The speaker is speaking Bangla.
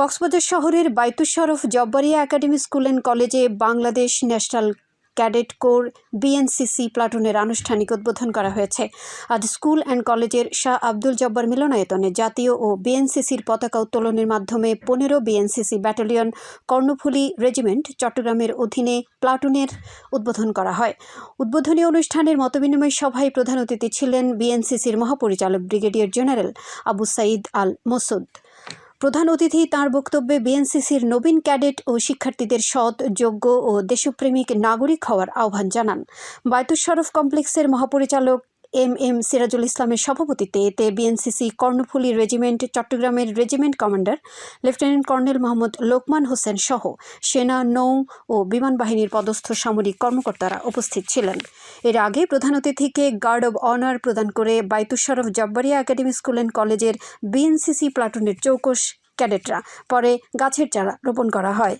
কক্সবাজার শহরের Sharaf Jabbaria academy school and কলেজে Bangladesh national cadet corps BNCC প্লাটুনের আনুষ্ঠানিক উদ্বোধন করা হয়েছে। আজ স্কুল অ্যান্ড কলেজের শাহ আব্দুল জব্বার মিলনায়তনে জাতীয় ও বিএনসিসির পতাকা উত্তোলনের মাধ্যমে পনেরো বিএনসিসি ব্যাটালিয়ন কর্ণফুলী রেজিমেন্ট চট্টগ্রামের অধীনে প্লাটুনের উদ্বোধন করা হয়। উদ্বোধনী অনুষ্ঠানের মতবিনিময় সভায় প্রধান অতিথি ছিলেন বিএনসিসির মহাপরিচালক ব্রিগেডিয়ার জেনারেল আবু সাইদ আল মসুদ। প্রধান অতিথি তার বক্তব্যে বিএনসিসির নবীন ক্যাডেট ও শিক্ষার্থীদের সৎ, যোগ্য ও দেশপ্রেমিক নাগরিক হওয়ার আহ্বান জানান। বায়তুস শরফ কমপ্লেক্সের মহাপরিচালক এম এম সিরাজুল ইসলামের সভাপতিত্বে এতে বিএনসিসি কর্ণফুলী রেজিমেন্ট, চট্টগ্রামের regiment commander, lieutenant colonel Mohammad Lokman Hossain সহ সেনা, নৌ ও বিমান বাহিনীর পদস্থ সামরিক কর্মকর্তারা উপস্থিত ছিলেন। এর আগে প্রধান অতিথিকে গার্ড অব অনার প্রদান করে Baitus Sharaf Jabbaria academy school and কলেজের বিএনসিসি প্লাটুনের চৌকস ক্যাডেটরা, পরে গাছের চারা রোপণ করা হয়।